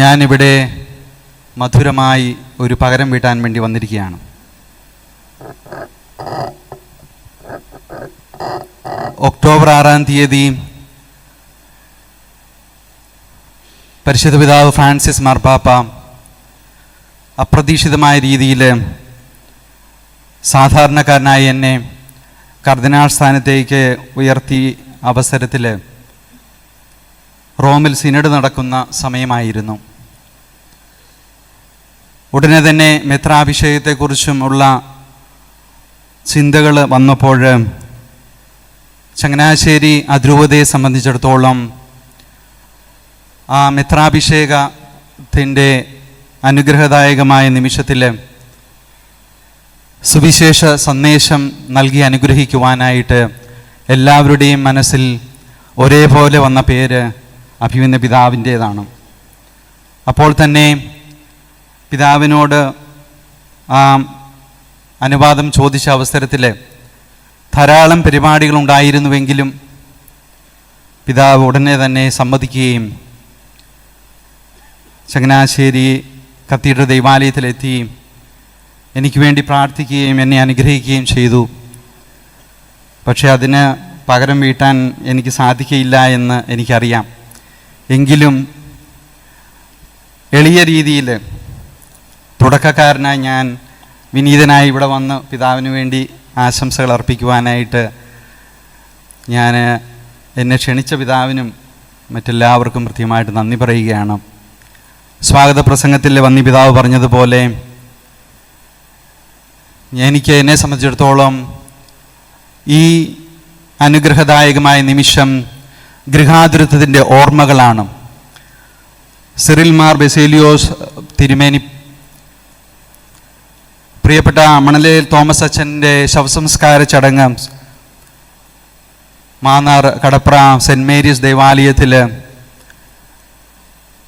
ഞാനിവിടെ മധുരമായി ഒരു പകരം വീട്ടാൻ വേണ്ടി വന്നിരിക്കുകയാണ്. ഒക്ടോബർ ആറാം തീയതി പരിശുദ്ധ പിതാവ് ഫ്രാൻസിസ് മാർപ്പാപ്പ അപ്രതീക്ഷിതമായ രീതിയിൽ സാധാരണക്കാരനായി എന്നെ കർദിനാൾ സ്ഥാനത്തേക്ക് ഉയർത്തി അവസരത്തിൽ റോമിൽ സിനഡ് നടക്കുന്ന സമയമായിരുന്നു. ഉടനെ തന്നെ മെത്രാഭിഷേകത്തെക്കുറിച്ചും ഉള്ള ചിന്തകൾ വന്നപ്പോൾ ചങ്ങനാശ്ശേരി അധ്രുവതയെ സംബന്ധിച്ചിടത്തോളം ആ മെത്രാഭിഷേകത്തിന്റെ അനുഗ്രഹദായകമായ നിമിഷത്തിൽ സുവിശേഷ സന്ദേശം നൽകി അനുഗ്രഹിക്കുവാനായിട്ട് എല്ലാവരുടെയും മനസ്സിൽ ഒരേപോലെ വന്ന പേര് അഭിമന്യ പിതാവിന്റേതാണ്. അപ്പോൾ തന്നെ പിതാവിനോട് ആ അനുവാദം ചോദിച്ച അവസരത്തിൽ ധാരാളം പരിപാടികൾ ഉണ്ടായിരുന്നുവെങ്കിലും പിതാവ് ഉടനെ തന്നെ സമ്മതിക്കുകയും ചങ്ങനാശ്ശേരി കത്തീഡ്രൽ ദൈവാലയത്തിലെത്തുകയും എനിക്ക് വേണ്ടി പ്രാർത്ഥിക്കുകയും എന്നെ അനുഗ്രഹിക്കുകയും ചെയ്തു. പക്ഷേ അതിന് പകരം വീട്ടാൻ എനിക്ക് സാധിക്കയില്ല എന്ന് എനിക്കറിയാം. എങ്കിലും എളിയ രീതിയിൽ തുടക്കക്കാരനായി ഞാൻ വിനീതനായി ഇവിടെ വന്ന് പിതാവിന് വേണ്ടി ആശംസകൾ അർപ്പിക്കുവാനായിട്ട് ഞാൻ എന്നെ ക്ഷണിച്ച പിതാവിനും മറ്റെല്ലാവർക്കും കൃത്യമായിട്ട് നന്ദി പറയുകയാണ്. സ്വാഗത പ്രസംഗത്തിൽ വന്നി പിതാവ് പറഞ്ഞതുപോലെ എനിക്ക് എന്നെ സംബന്ധിച്ചിടത്തോളം ഈ അനുഗ്രഹദായകമായ നിമിഷം ഗൃഹാതുരത്വത്തിന്റെ ഓർമ്മകളാണ്. സിറിൽമാർ ബെസേലിയോസ് തിരുമേനി പ്രിയപ്പെട്ട മണലേൽ തോമസ് അച്ഛന്റെ ശവസംസ്കാര ചടങ്ങ് മാന്നാർ കടപ്ര സെന്റ് മേരീസ് ദേവാലയത്തിൽ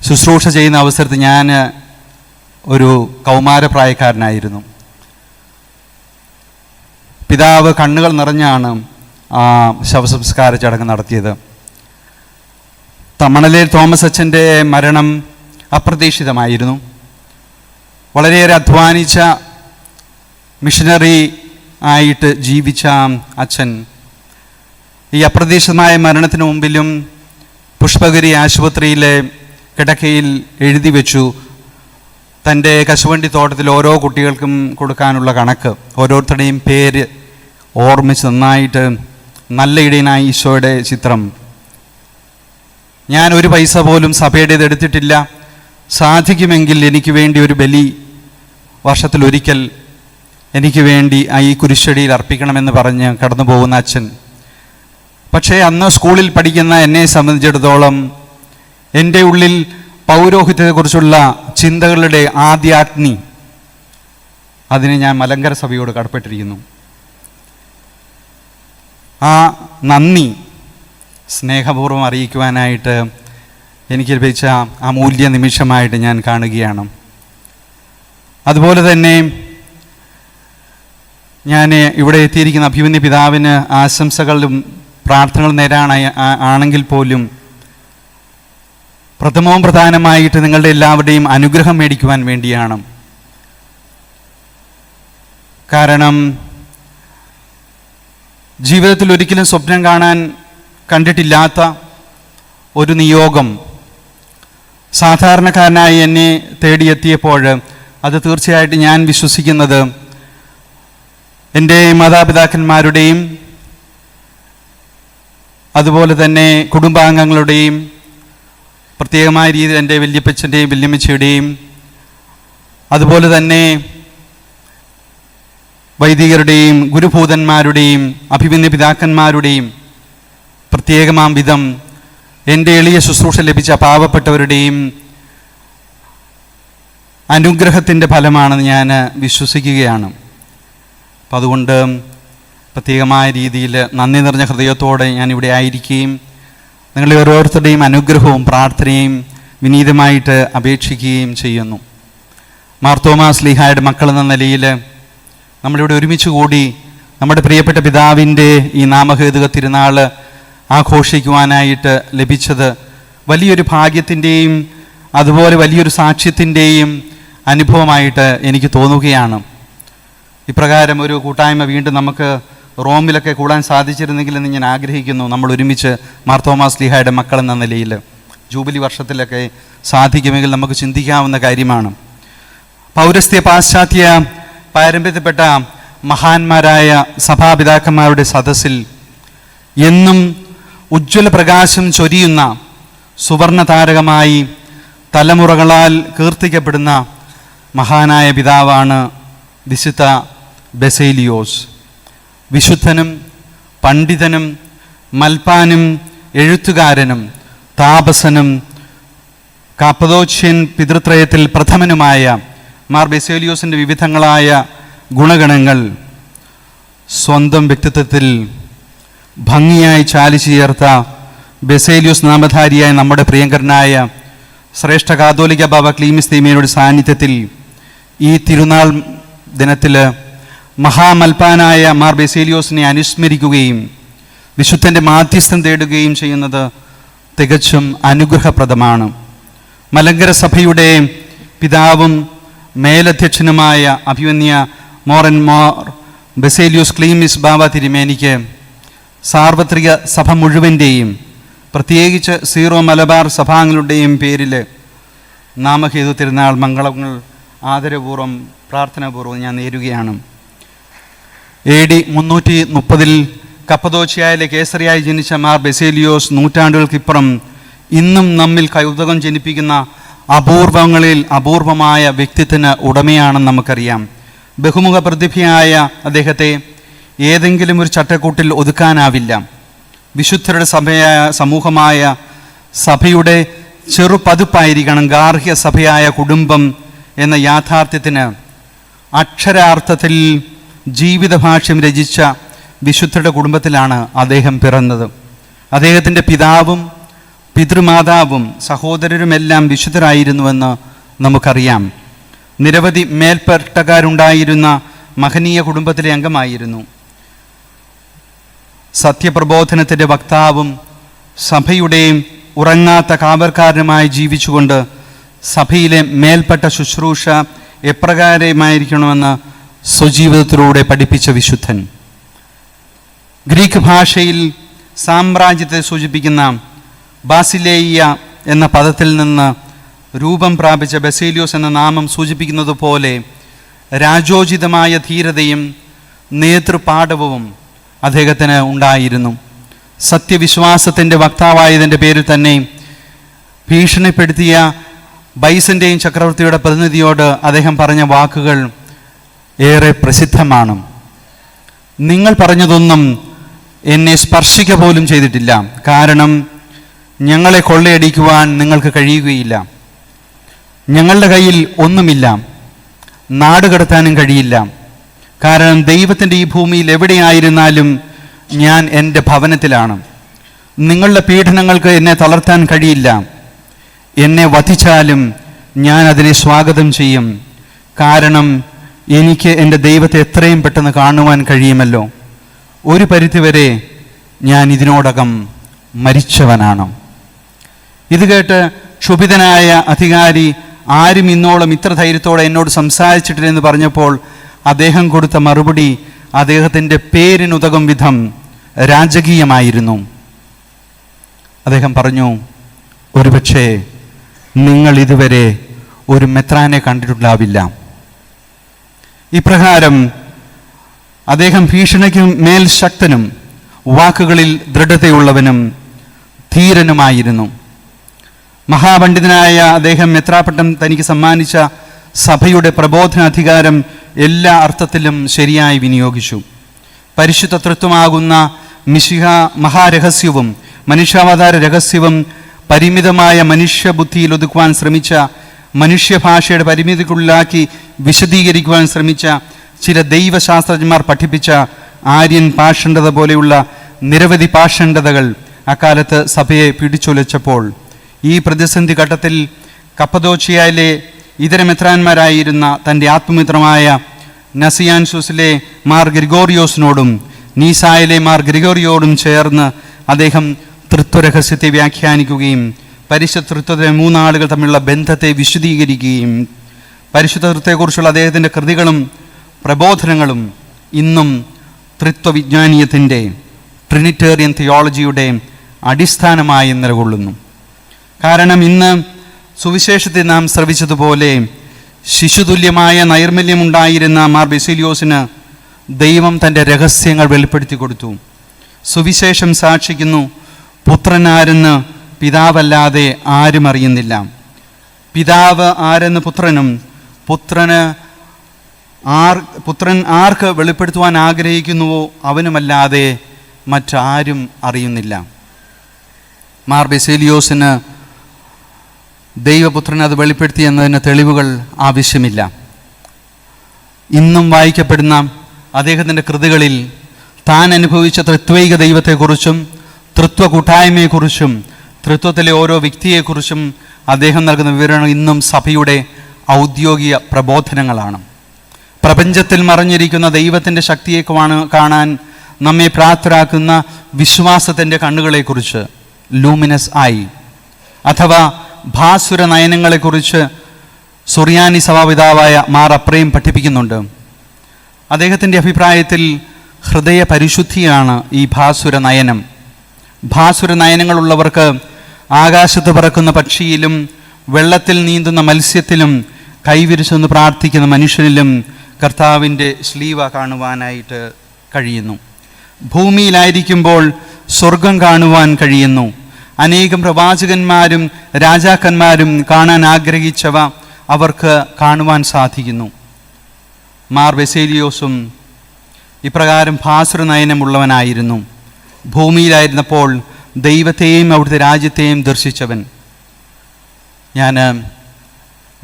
ശുശ്രൂഷ ചെയ്യുന്ന അവസരത്തിൽ ഞാൻ ഒരു കൗമാരപ്രായക്കാരനായിരുന്നു. പിതാവ് കണ്ണുകൾ നിറഞ്ഞാണ് ആ ശവസംസ്കാര ചടങ്ങ് നടത്തിയത്. തമണലേൽ തോമസ് അച്ഛന്റെ മരണം അപ്രതീക്ഷിതമായിരുന്നു. വളരെയേറെ അധ്വാനിച്ച മിഷനറി ആയിട്ട് ജീവിച്ച അച്ഛൻ. ഈ അപ്രതീക്ഷിതമായ മരണത്തിന് മുമ്പിലും പുഷ്പഗിരി ആശുപത്രിയിലെ കിടക്കയിൽ എഴുതി വെച്ചു തന്റെ കശുവണ്ടി തോട്ടത്തിൽ ഓരോ കുട്ടികൾക്കും കൊടുക്കാനുള്ള കണക്ക്. ഓരോരുത്തരുടെയും പേര് ഓർമ്മിച്ച് നന്നായിട്ട് നല്ല ഇടയനായി ഈശോയുടെ ചിത്രം. ഞാൻ ഒരു പൈസ പോലും സഭയുടേത് എടുത്തിട്ടില്ല. സാധിക്കുമെങ്കിൽ എനിക്ക് വേണ്ടി ഒരു ബലി വർഷത്തിലൊരിക്കൽ എനിക്ക് വേണ്ടി ആ ഈ കുരിശടിയിൽ അർപ്പിക്കണമെന്ന് പറഞ്ഞ് കടന്നു പോകുന്ന അച്ഛൻ. പക്ഷേ അന്ന് സ്കൂളിൽ പഠിക്കുന്ന എന്നെ സംബന്ധിച്ചിടത്തോളം എന്റെ ഉള്ളിൽ പൗരോഹിത്യത്തെക്കുറിച്ചുള്ള ചിന്തകളുടെ ആദ്യാഗ്നി അതിനെ ഞാൻ മലങ്കര സഭയോട് കടപ്പെട്ടിരിക്കുന്നു. ആ നന്ദി സ്നേഹപൂർവം അറിയിക്കുവാനായിട്ട് എനിക്ക് ലഭിച്ച ആ മൂല്യ നിമിഷമായിട്ട് ഞാൻ കാണുകയാണ്. അതുപോലെ തന്നെ ഞാൻ ഇവിടെ എത്തിയിരിക്കുന്ന അഭിമന്യ പിതാവിന് ആശംസകളും പ്രാർത്ഥനകൾ നേരാണ് ആണെങ്കിൽ പോലും. പ്രഥമവും പ്രധാനമായിട്ട് നിങ്ങളുടെ എല്ലാവരുടെയും അനുഗ്രഹം മേടിക്കുവാൻ വേണ്ടിയാണ്. കാരണം ജീവിതത്തിൽ ഒരിക്കലും സ്വപ്നം കാണാൻ കണ്ടിട്ടില്ലാത്ത ഒരു നിയോഗം സാധാരണക്കാരനായി എന്നെ തേടിയെത്തിയപ്പോൾ അത് തീർച്ചയായിട്ടും ഞാൻ വിശ്വസിക്കുന്നത് എന്റെ മാതാപിതാക്കന്മാരുടെയും അതുപോലെ തന്നെ കുടുംബാംഗങ്ങളുടെയും പ്രത്യേകമായ രീതിയിൽ എന്റെ വല്യപ്പച്ചന്റെയും വല്യമ്മച്ചയുടെയും അതുപോലെ തന്നെ വൈദികരുടെയും ഗുരുഭൂതന്മാരുടെയും അഭിമന്യ പിതാക്കന്മാരുടെയും പ്രത്യേകമാം വിധം എന്റെ എളിയ ശുശ്രൂഷ ലഭിച്ച പാവപ്പെട്ടവരുടെയും അനുഗ്രഹത്തിന്റെ ഫലമാണെന്ന് ഞാൻ വിശ്വസിക്കുകയാണ്. അപ്പം അതുകൊണ്ട് പ്രത്യേകമായ രീതിയിൽ നന്ദി നിറഞ്ഞ ഹൃദയത്തോടെ ഞാൻ ഇവിടെ ആയിരിക്കുകയും നിങ്ങളെ ഓരോരുത്തരുടെയും അനുഗ്രഹവും പ്രാർത്ഥനയും വിനീതമായിട്ട് അപേക്ഷിക്കുകയും ചെയ്യുന്നു. മാർത്തോമാ സ്ലിഹായുടെ മക്കൾ എന്ന നിലയിൽ നമ്മളിവിടെ ഒരുമിച്ച് കൂടി നമ്മുടെ പ്രിയപ്പെട്ട പിതാവിന്റെ ഈ നാമഹേതുക തിരുനാൾ ആഘോഷിക്കുവാനായിട്ട് ലഭിച്ചത് വലിയൊരു ഭാഗ്യത്തിന്റെയും അതുപോലെ വലിയൊരു സാക്ഷ്യത്തിന്റെയും അനുഭവമായിട്ട് എനിക്ക് തോന്നുകയാണ്. ഇപ്രകാരം ഒരു കൂട്ടായ്മ വീണ്ടും നമുക്ക് റോമിലൊക്കെ കൂടാൻ സാധിച്ചിരുന്നെങ്കിലെന്ന് ഞാൻ ആഗ്രഹിക്കുന്നു. നമ്മൾ ഒരുമിച്ച് മാർത്തോമാസ് ലിഹായുടെ മക്കൾ എന്ന നിലയിൽ ജൂബിലി വർഷത്തിലൊക്കെ സാധിക്കുമെങ്കിൽ നമുക്ക് ചിന്തിക്കാവുന്ന കാര്യമാണ്. പൗരസ്ത്യ പാശ്ചാത്യ പാരമ്പര്യത്തിൽപ്പെട്ട മഹാന്മാരായ സഭാപിതാക്കന്മാരുടെ സദസ്സിൽ എന്നും ഉജ്ജ്വല പ്രകാശം ചൊരിയുന്ന സുവർണ താരകമായി തലമുറകളാൽ കീർത്തിക്കപ്പെടുന്ന മഹാനായ പിതാവാണ് വിശുദ്ധ ബെസേലിയോസ് വിശുദ്ധനും പണ്ഡിതനും മൽപ്പാനും എഴുത്തുകാരനും താപസനും കാപ്പദോച്യൻ പിതൃത്രയത്തിൽ പ്രഥമനുമായ മാർ ബെസേലിയോസിന്റെ വിവിധങ്ങളായ ഗുണഗണങ്ങൾ സ്വന്തം വ്യക്തിത്വത്തിൽ ഭംഗിയായി ചാലിച്ചു ചേർത്ത ബെസേലിയോസ് നാമധാരിയായ നമ്മുടെ പ്രിയങ്കരനായ ശ്രേഷ്ഠ കാതോലിക ബാബ ക്ലീമിസ് തീമയുടെ സാന്നിധ്യത്തിൽ ഈ തിരുനാൾ ദിനത്തിൽ മഹാമൽപ്പാനായ മാർ ബെസേലിയോസിനെ അനുസ്മരിക്കുകയും വിശുദ്ധന്റെ മാധ്യസ്ഥം തേടുകയും ചെയ്യുന്നത് തികച്ചും അനുഗ്രഹപ്രദമാണ്. മലങ്കര സഭയുടെ പിതാവും മേലധ്യക്ഷനുമായ അഭിമന്യ മോറൻ മോർ ബെസേലിയോസ് ക്ലീമിസ് ബാബ തിരുമേനിക്ക് സാർവത്രിക സഭ മുഴുവന്റെയും പ്രത്യേകിച്ച് സീറോ മലബാർ സഭാംഗങ്ങളുടെയും പേരിൽ നാമഹേതു തിരുനാൾ മംഗളങ്ങൾ ആദരപൂർവം പ്രാർത്ഥനാപൂർവം ഞാൻ നേരുകയാണ്. എ ഡി മുന്നൂറ്റി മുപ്പതിൽ കപ്പദോച്ചിയായിലെ കേസറിയായി ജനിച്ച മാർ ബെസേലിയോസ് നൂറ്റാണ്ടുകൾക്കിപ്പുറം ഇന്നും നമ്മിൽ കൗതുകം ജനിപ്പിക്കുന്ന അപൂർവങ്ങളിൽ അപൂർവമായ വ്യക്തിത്വത്തിന് ഉടമയാണെന്ന് നമുക്കറിയാം. ബഹുമുഖ പ്രതിഭയായ അദ്ദേഹത്തെ ഏതെങ്കിലും ഒരു ചട്ടക്കൂട്ടിൽ ഒതുക്കാനാവില്ല. വിശുദ്ധരുടെ സഭയായ സമൂഹമായ സഭയുടെ ചെറുപതിപ്പായിരിക്കണം ഗാർഹ്യ സഭയായ കുടുംബം എന്ന യാഥാർത്ഥ്യത്തിന് അക്ഷരാർത്ഥത്തിൽ ജീവിതഭാഷ്യം രചിച്ച വിശുദ്ധരുടെ കുടുംബത്തിലാണ് അദ്ദേഹം പിറന്നത്. അദ്ദേഹത്തിന്റെ പിതാവും പിതൃമാതാവും സഹോദരരുമെല്ലാം വിശുദ്ധരായിരുന്നുവെന്ന് നമുക്കറിയാം. നിരവധി മേൽപ്പെട്ടക്കാരുണ്ടായിരുന്ന മഹനീയ കുടുംബത്തിലെ അംഗമായിരുന്നു. സത്യപ്രബോധനത്തിന്റെ വക്താവും സഭയുടെയും ഉറങ്ങാത്ത കാവൽക്കാരനുമായി ജീവിച്ചുകൊണ്ട് സഭയിലെ മേൽപ്പെട്ട ശുശ്രൂഷ എപ്രകാരമായിരിക്കണമെന്ന് സ്വജീവിതത്തിലൂടെ പഠിപ്പിച്ച വിശുദ്ധൻ. ഗ്രീക്ക് ഭാഷയിൽ സാമ്രാജ്യത്തെ സൂചിപ്പിക്കുന്ന ബാസിലേയ എന്ന പദത്തിൽ നിന്ന് രൂപം പ്രാപിച്ച ബസേലിയോസ് എന്ന നാമം സൂചിപ്പിക്കുന്നത് പോലെ രാജോചിതമായ ധീരതയും നേതൃപാഠവും അദ്ദേഹത്തിന് ഉണ്ടായിരുന്നു. സത്യവിശ്വാസത്തിന്റെ വക്താവായതിന്റെ പേരിൽ തന്നെ ഭീഷണിപ്പെടുത്തിയ ബൈസന്റെയും ചക്രവർത്തിയുടെ പ്രതിനിധിയോട് അദ്ദേഹം പറഞ്ഞ വാക്കുകൾ ഏറെ പ്രസിദ്ധമാണ്. നിങ്ങൾ പറഞ്ഞതൊന്നും എന്നെ സ്പർശിക്ക പോലും ചെയ്തിട്ടില്ല. കാരണം ഞങ്ങളെ കൊള്ളയടിക്കുവാൻ നിങ്ങൾക്ക് കഴിയുകയില്ല. ഞങ്ങളുടെ കയ്യിൽ ഒന്നുമില്ല. നാട് കടത്താനും കഴിയില്ല. കാരണം ദൈവത്തിന്റെ ഈ ഭൂമിയിൽ എവിടെയായിരുന്നാലും ഞാൻ എന്റെ ഭവനത്തിലാണ്. നിങ്ങളുടെ പീഡനങ്ങൾക്ക് എന്നെ തളർത്താൻ കഴിയില്ല. എന്നെ വധിച്ചാലും ഞാൻ അതിനെ സ്വാഗതം ചെയ്യും. കാരണം എനിക്ക് എന്റെ ദൈവത്തെ എത്രയും പെട്ടെന്ന് കാണുവാൻ കഴിയുമല്ലോ. ഒരു പരിധിവരെ ഞാൻ ഇതിനോടകം മരിച്ചവനാണ്. ഇത് കേട്ട് ക്ഷുഭിതനായ അധികാരി ആരും ഇന്നോളം ഇത്ര ധൈര്യത്തോടെ എന്നോട് സംസാരിച്ചിട്ടില്ലെന്ന് പറഞ്ഞപ്പോൾ അദ്ദേഹം കൊടുത്ത മറുപടി അദ്ദേഹത്തിന്റെ പേരിനുതകും വിധം രാജകീയമായിരുന്നു. അദ്ദേഹം പറഞ്ഞു ഒരുപക്ഷേ നിങ്ങൾ ഇതുവരെ ഒരു മെത്രാനെ കണ്ടിട്ടുണ്ടാവില്ല. ഇപ്രകാരം അദ്ദേഹം ഭീഷണിക്ക് മേൽ ശക്തനും വാക്കുകളിൽ ദൃഢതയുള്ളവനും ധീരനുമായിരുന്നു. മഹാപണ്ഡിതനായ അദ്ദേഹം മെത്രാപ്പട്ടം തനിക്ക് സമ്മാനിച്ച സഭയുടെ പ്രബോധനാധികാരം എല്ലാ അർത്ഥത്തിലും ശരിയായി വിനിയോഗിച്ചു. പരിശുദ്ധ തൃത്വമാകുന്ന മിശിഹ മഹാരഹസ്യവും മനുഷ്യാവതാര രഹസ്യവും പരിമിതമായ മനുഷ്യബുദ്ധിയിൽ ഒതുക്കുവാൻ ശ്രമിച്ച മനുഷ്യഭാഷയുടെ പരിമിതിക്കുള്ളിലാക്കി വിശദീകരിക്കുവാൻ ശ്രമിച്ച ചില ദൈവശാസ്ത്രജ്ഞന്മാർ പഠിപ്പിച്ച ആര്യൻ പാഷണ്ഡത പോലെയുള്ള നിരവധി പാഷണ്ഡതകൾ അക്കാലത്ത് സഭയെ പിടിച്ചുലച്ചപ്പോൾ ഈ പ്രതിസന്ധി ഘട്ടത്തിൽ കപ്പദോച്ചിയയിലെ ഇതര മെത്രാന്മാരായിരുന്ന തന്റെ ആത്മമിത്രമായ നസിയാൻസൂസിലെ മാർ ഗ്രിഗോറിയോസിനോടും നീസായിലെ മാർ ഗ്രിഗോറിയോടും ചേർന്ന് അദ്ദേഹം തൃത്വരഹസ്യത്തെ വ്യാഖ്യാനിക്കുകയും പരിശുദ്ധത്വത്തിലെ മൂന്നാളുകൾ തമ്മിലുള്ള ബന്ധത്തെ വിശദീകരിക്കുകയും പരിശുദ്ധത്വത്തെക്കുറിച്ചുള്ള അദ്ദേഹത്തിന്റെ കൃതികളും പ്രബോധനങ്ങളും ഇന്നും ത്രിത്വവിജ്ഞാനീയത്തിന്റെ ട്രിനിറ്റേറിയൻ തിയോളജിയുടെ അടിസ്ഥാനമായി നിലകൊള്ളുന്നു. കാരണം ഇന്ന് സുവിശേഷത്തെ നാം ശ്രവിച്ചതുപോലെ ശിശുതുല്യമായ നൈർമല്യമുണ്ടായിരുന്ന മാർ ബെസിലിയോസിന് ദൈവം തന്റെ രഹസ്യങ്ങൾ വെളിപ്പെടുത്തി കൊടുത്തു. സുവിശേഷം സാക്ഷിക്കുന്നു പുത്രനാരെന്ന് പിതാവല്ലാതെ ആരും അറിയുന്നില്ല. പിതാവ് ആരെന്ന് പുത്രനും പുത്രന് ആർ പുത്രൻ ആർക്ക് വെളിപ്പെടുത്തുവാൻ ആഗ്രഹിക്കുന്നുവോ അവനുമല്ലാതെ മറ്റാരും അറിയുന്നില്ല. മാർ ബെസേലിയോസിന് ദൈവപുത്രൻ അത് വെളിപ്പെടുത്തി എന്നതിന് തെളിവുകൾ ആവശ്യമില്ല. ഇന്നും വായിക്കപ്പെടുന്ന അദ്ദേഹത്തിന്റെ കൃതികളിൽ താൻ അനുഭവിച്ച തൃത്വൈക ദൈവത്തെക്കുറിച്ചും തൃത്വ കൂട്ടായ്മയെക്കുറിച്ചും തൃത്വത്തിലെ ഓരോ വ്യക്തിയെക്കുറിച്ചും അദ്ദേഹം നൽകുന്ന വിവരങ്ങൾ ഇന്നും സഭയുടെ ഔദ്യോഗിക പ്രബോധനങ്ങളാണ്. പ്രപഞ്ചത്തിൽ മറിഞ്ഞിരിക്കുന്ന ദൈവത്തിന്റെ ശക്തിയെ കാണാൻ നമ്മെ പ്രാപ്തരാക്കുന്ന വിശ്വാസത്തിന്റെ കണ്ണുകളെക്കുറിച്ച് ലൂമിനസ് ആയി. അഥവാ ഭാസുര നയനങ്ങളെക്കുറിച്ച് സുറിയാനി സഭാപിതാവായ മാർ അപ്രയും പഠിപ്പിക്കുന്നുണ്ട്. അദ്ദേഹത്തിന്റെ അഭിപ്രായത്തിൽ ഹൃദയ പരിശുദ്ധിയാണ് ഈ ഭാസുര നയനം. ഭാസുര നയനങ്ങളുള്ളവർക്ക് ആകാശത്ത് പറക്കുന്ന പക്ഷിയിലും വെള്ളത്തിൽ നീന്തുന്ന മത്സ്യത്തിലും കൈവിരിച്ചെന്ന് പ്രാർത്ഥിക്കുന്ന മനുഷ്യനിലും കർത്താവിന്റെ ശ്ലീവ കാണുവാനായിട്ട് കഴിയുന്നു. ഭൂമിയിലായിരിക്കുമ്പോൾ സ്വർഗം കാണുവാൻ കഴിയുന്നു. അനേകം പ്രവാചകന്മാരും രാജാക്കന്മാരും കാണാൻ ആഗ്രഹിച്ചവ അവർക്ക് കാണുവാൻ സാധിക്കുന്നു. മാർ ബെസേലിയോസും ഇപ്രകാരം ഭാസുര നയനമുള്ളവനായിരുന്നു ഭൂമിയിലായിരുന്നപ്പോൾ ദൈവത്തെയും അവിടുത്തെ രാജ്യത്തെയും ദർശിച്ചവൻ. ഞാൻ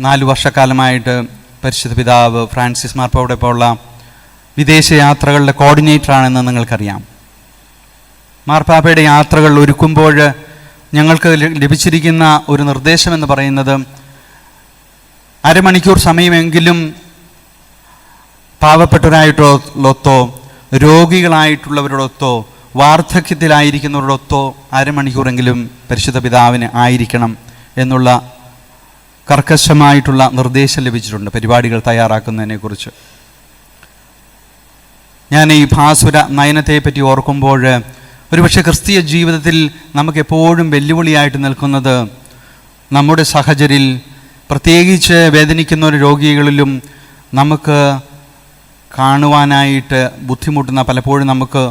നാല് വർഷക്കാലമായിട്ട് പരിശുദ്ധ പിതാവ് ഫ്രാൻസിസ് മാർപ്പാവിടെ പോലുള്ള വിദേശ യാത്രകളുടെ കോർഡിനേറ്ററാണെന്ന് നിങ്ങൾക്കറിയാം. മാർപ്പാപ്പയുടെ യാത്രകൾ ഒരുക്കുമ്പോൾ ഞങ്ങൾക്ക് ലഭിച്ചിരിക്കുന്ന ഒരു നിർദ്ദേശം എന്ന് പറയുന്നത് അരമണിക്കൂർ സമയമെങ്കിലും പാവപ്പെട്ടവരായിട്ടുള്ളത്തോ രോഗികളായിട്ടുള്ളവരോടൊത്തോ വാർദ്ധക്യത്തിലായിരിക്കുന്നവരോടൊത്തോ അരമണിക്കൂറെങ്കിലും പരിശുദ്ധ പിതാവിന് ആയിരിക്കണം എന്നുള്ള കർക്കശമായിട്ടുള്ള നിർദ്ദേശം ലഭിച്ചിട്ടുണ്ട് പരിപാടികൾ തയ്യാറാക്കുന്നതിനെക്കുറിച്ച്. ഞാൻ ഈ ഭാസുര നയനത്തെപ്പറ്റി ഓർക്കുമ്പോൾ ഒരുപക്ഷെ ക്രിസ്തീയ ജീവിതത്തിൽ നമുക്ക് എപ്പോഴും വെല്ലുവിളിയായിട്ട് നിൽക്കുന്നത് നമ്മുടെ സഹചരിൽ പ്രത്യേകിച്ച് വേദനിക്കുന്ന ഒരു രോഗികളിലും നമുക്ക് കാണുവാനായിട്ട് ബുദ്ധിമുട്ടുന്ന പലപ്പോഴും നമുക്ക്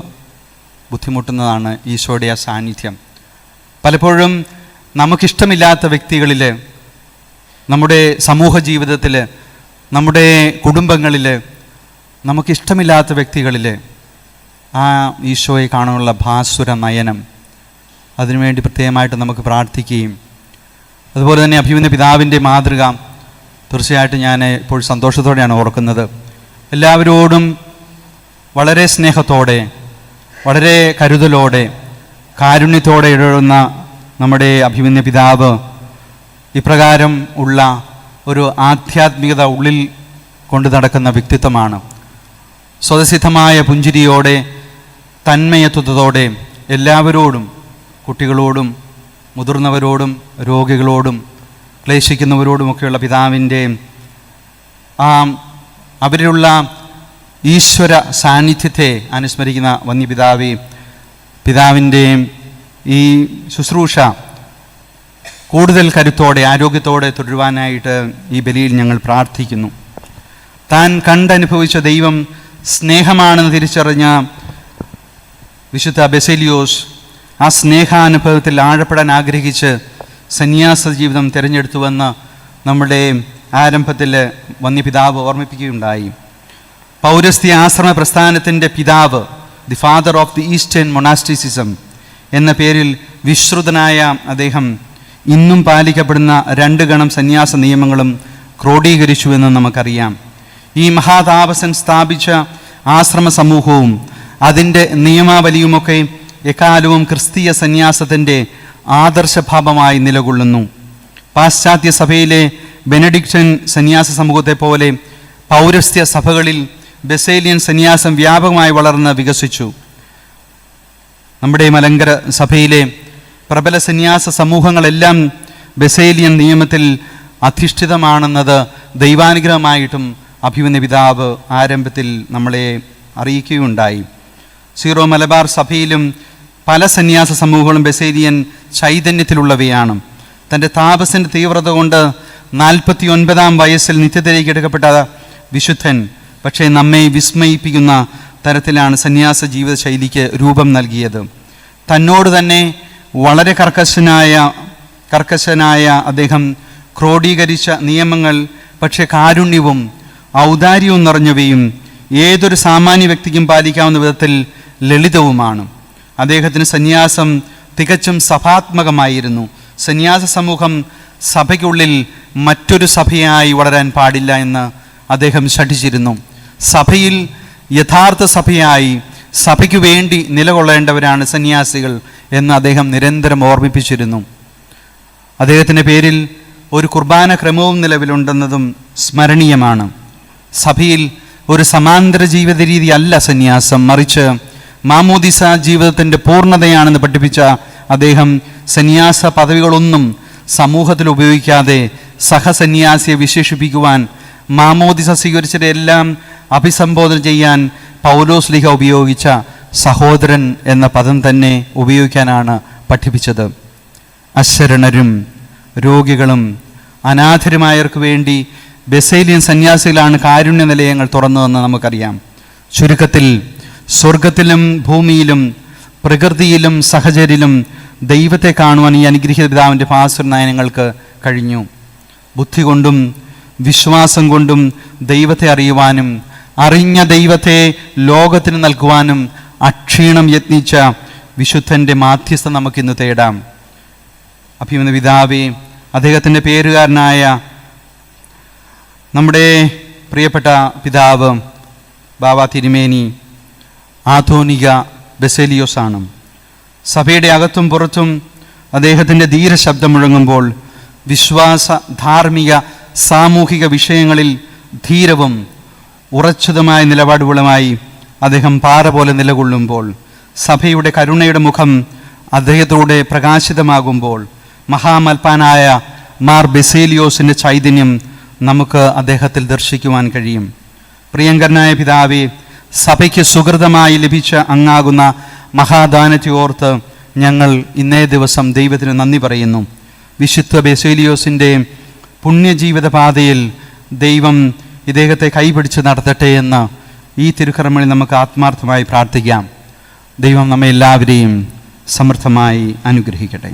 ബുദ്ധിമുട്ടുന്നതാണ് ഈശോയുടെ ആ സാന്നിധ്യം. പലപ്പോഴും നമുക്കിഷ്ടമില്ലാത്ത വ്യക്തികളിൽ നമ്മുടെ സമൂഹ ജീവിതത്തിൽ നമ്മുടെ കുടുംബങ്ങളിൽ നമുക്കിഷ്ടമില്ലാത്ത വ്യക്തികളിൽ ആ ഈശോയെ കാണാനുള്ള ഭാസുര നയനം അതിനുവേണ്ടി പ്രത്യേകമായിട്ട് നമുക്ക് പ്രാർത്ഥിക്കുകയും അതുപോലെ തന്നെ അഭിമന്യ പിതാവിന്റെ മാതൃക തീർച്ചയായിട്ടും ഞാൻ ഇപ്പോൾ സന്തോഷത്തോടെയാണ് ഓർക്കുന്നത്. എല്ലാവരോടും വളരെ സ്നേഹത്തോടെ വളരെ കരുതലോടെ കാരുണ്യത്തോടെ ഇടപെടുന്ന നമ്മുടെ അഭിമന്യ പിതാവ് ഇപ്രകാരം ഉള്ള ഒരു ആധ്യാത്മികത ഉള്ളിൽ കൊണ്ടു നടക്കുന്ന വ്യക്തിത്വമാണ്. സ്വതസിദ്ധമായ പുഞ്ചിരിയോടെ തന്മയത്വത്തോടെ എല്ലാവരോടും കുട്ടികളോടും മുതിർന്നവരോടും രോഗികളോടും ക്ലേശിക്കുന്നവരോടുമൊക്കെയുള്ള പിതാവിന്റെ ആ അവരിലുള്ള ഈശ്വര സാന്നിധ്യത്തെ അനുസ്മരിക്കുന്ന വന്യപിതാവെ പിതാവിന്റെയും ഈ ശുശ്രൂഷ കൂടുതൽ കരുത്തോടെ ആരോഗ്യത്തോടെ തുടരുവാനായിട്ട് ഈ ബലിയിൽ ഞങ്ങൾ പ്രാർത്ഥിക്കുന്നു. താൻ കണ്ടനുഭവിച്ച ദൈവം സ്നേഹമാണെന്ന് തിരിച്ചറിഞ്ഞ വിശുദ്ധ ബെസേലിയോസ് ആ സ്നേഹാനുഭവത്തിൽ ആഴപ്പെടാൻ ആഗ്രഹിച്ച് സന്യാസ ജീവിതം തിരഞ്ഞെടുത്തുവെന്ന് നമ്മുടെ ആരംഭത്തിൽ വന്യപിതാവ് ഓർമ്മിപ്പിക്കുകയുണ്ടായി. പൗരസ്ത്യ ആശ്രമ പ്രസ്ഥാനത്തിന്റെ പിതാവ് the father of the eastern monasticism എന്ന പേരിൽ വിശ്രുതനായ അദ്ദേഹം ഇന്നും പാലിക്കപ്പെടുന്ന രണ്ട് ഗണം സന്യാസ നിയമങ്ങളും ക്രോഡീകരിച്ചുവെന്ന് നമുക്കറിയാം. ഈ മഹാതാപസൻ സ്ഥാപിച്ച ആശ്രമ സമൂഹവും അതിന്റെ നിയമാവലിയുമൊക്കെ എക്കാലവും ക്രിസ്തീയ സന്യാസത്തിന്റെ ആദർശഭാവമായി നിലകൊള്ളുന്നു. പാശ്ചാത്യ സഭയിലെ ബെനഡിക്റ്റൻ സന്യാസ സമൂഹത്തെ പോലെ പൗരസ്ത്യ സഭകളിൽ ബെസേലിയൻ സന്യാസം വ്യാപകമായി വളർന്ന് വികസിച്ചു. നമ്മുടെ മലങ്കര സഭയിലെ പ്രബല സന്യാസ സമൂഹങ്ങളെല്ലാം ബസേലിയൻ നിയമത്തിൽ അധിഷ്ഠിതമാണെന്നത് ദൈവാനുഗ്രഹമായിട്ടും അഭിമന്യ പിതാവ് ആരംഭത്തിൽ നമ്മളെ അറിയിക്കുകയുണ്ടായി. സീറോ മലബാർ സഭയിലും പല സന്യാസ സമൂഹങ്ങളും ബസേലിയൻ ചൈതന്യത്തിലുള്ളവയാണ്. തന്റെ താപസിന്റെ തീവ്രത കൊണ്ട് നാൽപ്പത്തി ഒൻപതാം വയസ്സിൽ നിത്യത്തിലേക്ക് എടുക്കപ്പെട്ട വിശുദ്ധൻ പക്ഷേ നമ്മെ വിസ്മയിപ്പിക്കുന്ന തരത്തിലാണ് സന്യാസ ജീവിത ശൈലിക്ക് രൂപം നൽകിയത്. തന്നോട് തന്നെ വളരെ കർക്കശനായ കർക്കശനായ അദ്ദേഹം ക്രോഡീകരിച്ച നിയമങ്ങൾ പക്ഷേ കാരുണ്യവും ഔദാര്യവും നിറഞ്ഞവയും ഏതൊരു സാമാന്യ വ്യക്തിക്കും പാലിക്കാവുന്ന വിധത്തിൽ ലളിതവുമാണ്. അദ്ദേഹത്തിന് സന്യാസം തികച്ചും സഭാത്മകമായിരുന്നു. സന്യാസ സമൂഹം സഭയ്ക്കുള്ളിൽ മറ്റൊരു സഭയായി വളരാൻ പാടില്ല എന്ന് അദ്ദേഹം ശഠിച്ചിരുന്നു. സഭയിൽ യഥാർത്ഥ സഭയായി സഭയ്ക്ക് വേണ്ടി നിലകൊള്ളേണ്ടവരാണ് സന്യാസികൾ എന്ന് അദ്ദേഹം നിരന്തരം ഓർമ്മിപ്പിച്ചിരുന്നു. അദ്ദേഹത്തിന്റെ പേരിൽ ഒരു കുർബാന ക്രമവും നിലവിലുണ്ടെന്നതും സ്മരണീയമാണ്. സഭയിൽ ഒരു സമാന്തര ജീവിത രീതി അല്ല സന്യാസം. മറിച്ച് മാമോദിസ ജീവിതത്തിന്റെ പൂർണതയാണെന്ന് പഠിപ്പിച്ച അദ്ദേഹം സന്യാസ പദവികളൊന്നും സമൂഹത്തിൽ ഉപയോഗിക്കാതെ സഹസന്യാസിയെ വിശേഷിപ്പിക്കുവാൻ മാമോദിസ സ്വീകരിച്ചത് എല്ലാം അഭിസംബോധന ചെയ്യാൻ പൗലോസ് ലിഹ ഉപയോഗിച്ച സഹോദരൻ എന്ന പദം തന്നെ ഉപയോഗിക്കാനാണ് പഠിപ്പിച്ചത്. അശരണരും രോഗികളും അനാഥരുമായവർക്ക് വേണ്ടി ബസേലിയൻ സന്യാസികളാണ് കാരുണ്യ നിലയങ്ങൾ തുറന്നതെന്ന് നമുക്കറിയാം. ചുരുക്കത്തിൽ സ്വർഗത്തിലും ഭൂമിയിലും പ്രകൃതിയിലും സഹചര്യയിലും ദൈവത്തെ കാണുവാൻ ഈ അനുഗ്രഹീത പിതാവിന്റെ പാസുര നയനങ്ങൾക്ക് കഴിഞ്ഞു. ബുദ്ധി കൊണ്ടും വിശ്വാസം കൊണ്ടും ദൈവത്തെ അറിയുവാനും അറിഞ്ഞ ദൈവത്തെ ലോകത്തിന് നൽകുവാനും അക്ഷീണം യത്നിച്ച വിശുദ്ധന്റെ മാധ്യസ്ഥ നമുക്കിന്ന് തേടാം. അഭിമന പിതാവേ അദ്ദേഹത്തിന്റെ പേരുകാരനായ നമ്മുടെ പ്രിയപ്പെട്ട പിതാവ് ബാബ തിരുമേനി ആധുനിക ബെസേലിയോസാണ്. സഭയുടെ അകത്തും പുറത്തും അദ്ദേഹത്തിന്റെ ധീരശബ്ദം മുഴങ്ങുമ്പോൾ വിശ്വാസ ധാർമ്മിക സാമൂഹിക വിഷയങ്ങളിൽ ധീരവും ഉറച്ചതുമായ നിലപാടുകളുമായി അദ്ദേഹം പാറ പോലെ നിലകൊള്ളുമ്പോൾ സഭയുടെ കരുണയുടെ മുഖം അദ്ദേഹത്തോടെ പ്രകാശിതമാകുമ്പോൾ മഹാമൽപ്പാനായ മാർ ബെസേലിയോസിന്റെ ചൈതന്യം നമുക്ക് അദ്ദേഹത്തിൽ ദർശിക്കുവാൻ കഴിയും. പ്രിയങ്കരനായ പിതാവെ സഭയ്ക്ക് സുഹൃതമായി ലഭിച്ച അങ്ങാകുന്ന മഹാദാനത്തെ ഓർത്ത് ഞങ്ങൾ ഇന്നേ ദിവസം ദൈവത്തിന് നന്ദി പറയുന്നു. വിശുദ്ധ ബെസേലിയോസിന്റെ പുണ്യജീവിത പാതയിൽ ദൈവം ഇദ്ദേഹത്തെ കൈപിടിച്ച് നടത്തട്ടെ എന്ന് ഈ തിരുക്കർമ്മയിൽ നമുക്ക് ആത്മാർത്ഥമായി പ്രാർത്ഥിക്കാം. ദൈവം നമ്മെ എല്ലാവരെയും സമൃദ്ധമായി അനുഗ്രഹിക്കട്ടെ.